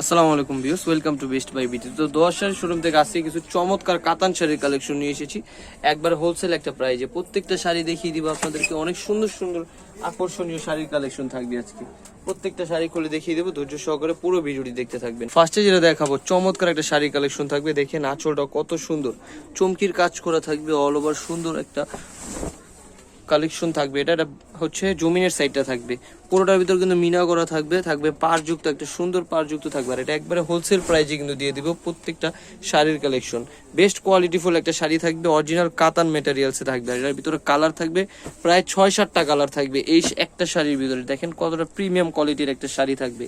আসসালামু আলাইকুম views welcome to best buy BT. তো দোয়ার শাড়ি শোরুম থেকে আজকে কিছু চমৎকার কাতান শাড়ির কালেকশন নিয়ে এসেছি। একবার হোলসেল একটা প্রাইজে প্রত্যেকটা শাড়ি দেখিয়ে দিব আপনাদেরকে। অনেক সুন্দর সুন্দর, আকর্ষণীয় শাড়ির কালেকশন থাকবে আজকে। প্রত্যেকটা শাড়ি খুলে দেখিয়ে দেবো, ধৈর্য সহকারে পুরো ভিডিওটি দেখতে থাকবেন। ফার্স্টে যেটা দেখাবো, চমৎকার একটা শাড়ি কালেকশন থাকবে। দেখেন আঁচলটা কত সুন্দর। চমকির কাজ করা থাকবে অল ওভার সুন্দর একটা কালেকশন থাকবে। এটা একটা হচ্ছে জমিনের সাইডটা থাকবে। পুরোটার ভিতর কিন্তু মিনা করা থাকবে থাকবে পারযুক্ত একটা সুন্দর পারযুক্ত থাকবে। আর এটা একবারে হোলসেল প্রাইজে কিন্তু দিয়ে দিব প্রত্যেকটা শাড়ির কালেকশন বেস্ট কোয়ালিটিফুল একটা শাড়ি থাকবে অরিজিনাল কাতান মেটেরিয়ালসে থাকবে। আর এটার ভিতরে কালার থাকবে, প্রায় ছয় সাতটা কালার থাকবে এই একটা শাড়ির ভিতরে। দেখেন কতটা প্রিমিয়াম কোয়ালিটির একটা শাড়ি থাকবে।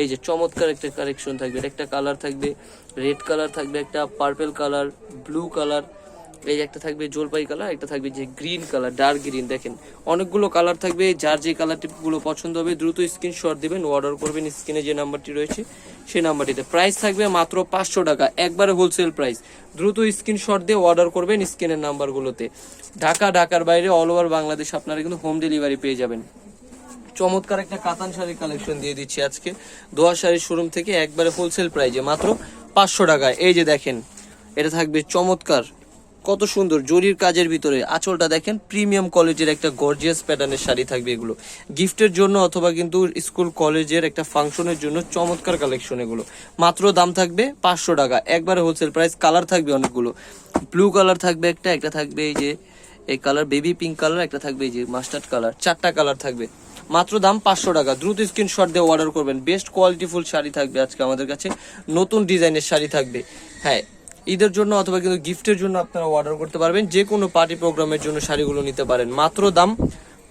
এই যে চমৎকার একটা কালেকশন থাকবে। এটা একটা কালার থাকবে রেড কালার থাকবে, একটা পার্পেল কালার ব্লু কালার এই একটা থাকবে জলপাই কালার একটা থাকবে যে গ্রিন কালার ডার্ক গ্রিন দেখেন। অনেকগুলো কালার থাকবে, যার যে কালারটি গুলো পছন্দ হবে, দ্রুত স্ক্রিনশট দিবেন অর্ডার করবেন স্ক্রিনে যে নাম্বারটি রয়েছে, সেই নাম্বারটিতে প্রাইস থাকবে মাত্র পাঁচশো টাকা, একবারে হোলসেল প্রাইস দ্রুত স্ক্রিনশট দিয়ে অর্ডার করবেন স্ক্রিনের নাম্বারগুলোতে ঢাকা, ঢাকার বাইরে অল ওভার বাংলাদেশ আপনারা কিন্তু হোম ডেলিভারি পেয়ে যাবেন। চমৎকার একটা কাতান শাড়ির কালেকশন দিয়ে দিচ্ছি আজকে। দোয়া শাড়ির শোরুম থেকে একবারে হোলসেল প্রাইজে মাত্র পাঁচশো টাকায় এই যে দেখেন, এটা থাকবে চমৎকার। কত সুন্দর জরির কাজের ভিতরে। আঁচলটা দেখেন প্রিমিয়াম কোয়ালিটির একটা গর্জিয়াস প্যাটার্নের শাড়ি থাকবে এগুলো। গিফটের জন্য অথবা কিন্তু স্কুল কলেজের একটা ফাংশনের জন্য চমৎকার কালেকশন এগুলো। মাত্র দাম থাকবে পাঁচশো টাকা। একবারে হোলসেল প্রাইস কালার থাকবে অনেকগুলো। ব্লু কালার থাকবে একটা একটা থাকবে এই যে, এই কালার বেবি পিঙ্ক কালার একটা থাকবে এই যে মাস্টার্ড কালার চারটা কালার থাকবে। মাত্র দাম পাঁচশো টাকা। দ্রুত স্ক্রিনশট দিয়ে অর্ডার করবেন। বেস্ট কোয়ালিটিফুল শাড়ি থাকবে আজকে আমাদের কাছে। নতুন ডিজাইনের শাড়ি থাকবে। হ্যাঁ ঈদের জন্য অথবা কিন্তু গিফটের জন্য আপনারা অর্ডার করতে পারবেন। যে কোনো পার্টি প্রোগ্রামের জন্য শাড়িগুলো নিতে পারেন। মাত্র দাম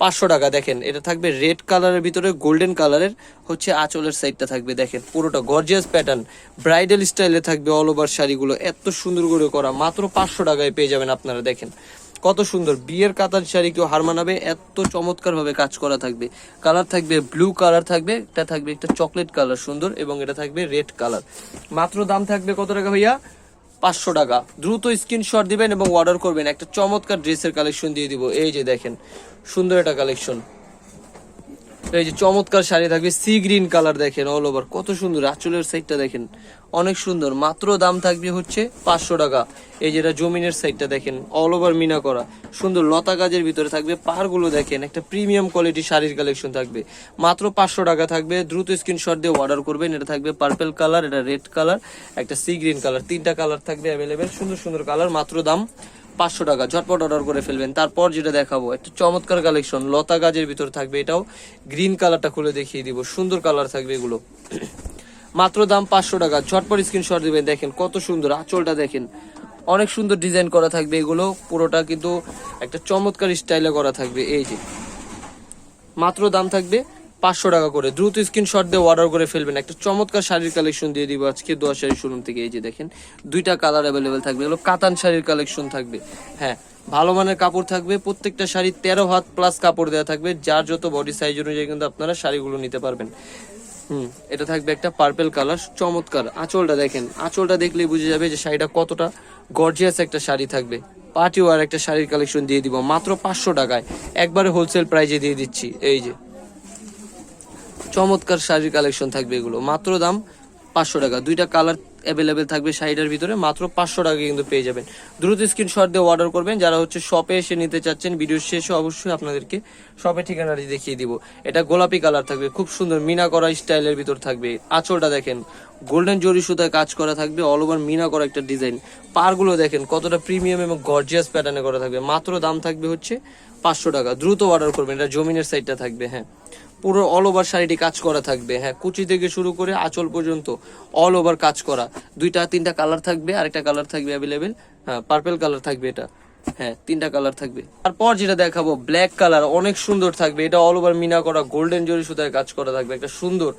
পাঁচশো টাকা। দেখেন, এটা থাকবে রেড কালারের ভিতরে গোল্ডেন কালারের হচ্ছে আঁচলের সাইডটা থাকবে। দেখেন, পুরোটা গর্জিয়াস প্যাটার্ন ব্রাইডাল স্টাইলে থাকবে অল ওভার শাড়িগুলো। এত সুন্দর করে করা। মাত্র পাঁচশো টাকায় পেয়ে যাবেন আপনারা। দেখেন, কত সুন্দর। বিয়ের কাতার শাড়ি কেউ হার মানাবে, এত চমৎকার ভাবে কাজ করা থাকবে। কালার থাকবে ব্লু কালার থাকবে, এটা থাকবে একটা চকলেট কালার সুন্দর এবং এটা থাকবে রেড কালার মাত্র দাম থাকবে কত টাকা ভাইয়া? পাঁচশো টাকা। দ্রুত স্ক্রিনশট দিবেন এবং অর্ডার করবেন। একটা চমৎকার ড্রেসের কালেকশন দিয়ে দিব। এই যে দেখেন, সুন্দর একটা কালেকশন এই যে চমৎকার শাড়ি থাকবে সি গ্রিন কালার দেখেন অল ওভার কত সুন্দর, আঁচলের সাইডটা দেখেন। অনেক সুন্দর। মাত্র দাম থাকবে হচ্ছে পাঁচশো টাকা। এই যেটা জমিনের সাইডটা দেখেন অল ওভার মিনা করা। সুন্দর লতা গাজের ভিতরে থাকবে, পাহাড়গুলো দেখেন, একটা প্রিমিয়াম কোয়ালিটি শাড়ির কালেকশন থাকবে। মাত্র পাঁচশো টাকা থাকবে, দ্রুত স্ক্রিনশট দিয়ে অর্ডার করবেন। এটা থাকবে পার্পেল কালার এটা রেড কালার একটা সি গ্রিন কালার তিনটা কালার থাকবে অ্যাভেলেবেল সুন্দর সুন্দর কালার মাত্র দাম পাঁচশো টাকা। ঝটপট অর্ডার করে ফেলবেন। তারপর যেটা দেখাবো, একটা চমৎকার কালেকশন লতা গাজের ভিতর থাকবে এটাও। গ্রিন কালারটা খুলে দেখিয়ে দিব, সুন্দর কালার থাকবে এগুলো। মাত্র দাম পাঁচশো টাকা। ঝটপট স্ক্রিনশট দিবেন, দেখেন কত সুন্দর আঁচলটা দেখেন। অনেক সুন্দর ডিজাইন করা থাকবে এগুলো, পুরোটা কিন্তু একটা চমৎকার স্টাইলে করা থাকবে। এই যে, মাত্র দাম থাকবে পাঁচশো টাকা করে। দ্রুত স্ক্রিনশট দিয়ে অর্ডার করে ফেলবেন। একটা চমৎকার শাড়ির কালেকশন দিয়ে দিব আজকে দোয়া শাড়ির শোরুম থেকে। এই যে দেখেন, দুইটা কালার অ্যাভেলেবেল থাকবে। এগুলো কাতান শাড়ির কালেকশন থাকবে। হ্যাঁ ভালো মানের কাপড় থাকবে। প্রত্যেকটা শাড়ি তেরো হাত প্লাস কাপড় দেওয়া থাকবে। যার যত বডি সাইজ অনুযায়ী কিন্তু আপনারা শাড়িগুলো নিতে পারবেন। এটা থাকবে একটা পার্পেল কালার চমৎকার। আঁচলটা দেখেন, আঁচলটা দেখলে বুঝে যাবে যে শাড়িটা কতটা গর্জিয়াস একটা শাড়ি থাকবে। পার্টি ওয়ার একটা শাড়ির কালেকশন দিয়ে দিব, মাত্র পাঁচশো টাকায়। একবারে হোলসেল প্রাইজে দিয়ে দিচ্ছি, এই যে। চমৎকার শাড়ির কালেকশন থাকবে এগুলো, মাত্র দাম পাঁচশো টাকা। দুইটা কালার অ্যাভেলেবেল থাকবে শাড়িটার ভিতরে, মাত্র পাঁচশো টাকা কিন্তু পেয়ে যাবেন। দ্রুত স্ক্রিনশট দিয়ে অর্ডার করবেন। যারা হচ্ছে শপে এসে নিতে চাচ্ছেন ভিডিওর শেষে অবশ্যই আপনাদেরকে শপে ঠিকানাটি দেখিয়ে দিব। এটা গোলাপি কালার থাকবে, খুব সুন্দর মিনা করা স্টাইলের ভিতর থাকবে। আঁচলটা দেখেন গোল্ডেন জরি সুতায় কাজ করা থাকবে অল ওভার মিনা করা একটা ডিজাইন পারগুলো দেখেন, কতটা প্রিমিয়াম এবং গর্জিয়াস প্যাটার্নে করা থাকবে। মাত্র দাম থাকবে হচ্ছে পাঁচশো টাকা। দ্রুত অর্ডার করবেন, এটা জমিনের সাইডটা থাকবে হ্যাঁ। পুরো অল ওভার শাড়িটি কাজ করা থাকবে। হ্যাঁ কুচি থেকে শুরু করে আঁচল পর্যন্ত অল ওভার কাজ করা। দুইটা, তিনটা কালার থাকবে, আরেকটা কালার থাকবে অ্যাভেলেবেল হ্যাঁ পার্পেল কালার থাকবে এটা। হ্যাঁ তিনটা কালার থাকবে। তারপর যেটা দেখাবো ব্ল্যাক কালার অনেক সুন্দর থাকবে। এটা অল ওভার মিনা করা গোল্ডেন জরি সুতায় কাজ করা থাকবে, একটা সুন্দর।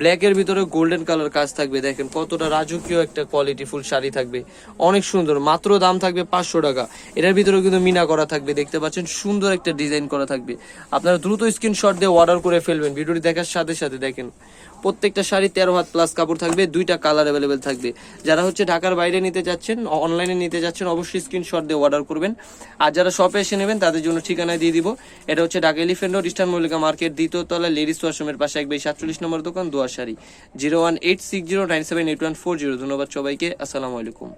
ব্ল্যাকের ভিতরে গোল্ডেন কালার কাজ থাকবে, দেখেন কতটা রাজকীয় একটা কোয়ালিটি ফুল শাড়ি থাকবে। অনেক সুন্দর, মাত্র দাম থাকবে পাঁচশো টাকা। এটার ভিতরে কিন্তু মিনা করা থাকবে, দেখতে পাচ্ছেন সুন্দর একটা ডিজাইন করা থাকবে। আপনারা দ্রুত স্ক্রিনশট দিয়ে অর্ডার করে ফেলবেন, ভিডিওটি দেখার সাথে সাথে দেখেন। প্রত্যেকটা শাড়ি তেরো হাত প্লাস কাপড় থাকবে, দুইটা কালার অ্যাভেলেবেল থাকবে। যারা হচ্ছে ঢাকার বাইরে নিতে যাচ্ছেন অনলাইনে নিতে যাচ্ছেন, অবশ্যই স্ক্রিনশট দিয়ে অর্ডার করবেন। আর যারা শপে এসে নেবেন, তাদের জন্য ঠিকানা দিয়ে দিব। এটা হচ্ছে Dhaka Elephant Road Eastern Mallika market, দ্বিতীয় তলা লেডিস ওয়াশরুমের পাশে একবার সাতচল্লিশ নম্বর দোকান দোয়া sari. Zero one eight six zero nine seven eight one four zero ধন্যবাদ সবাইকে, আসসালামু আলাইকুম।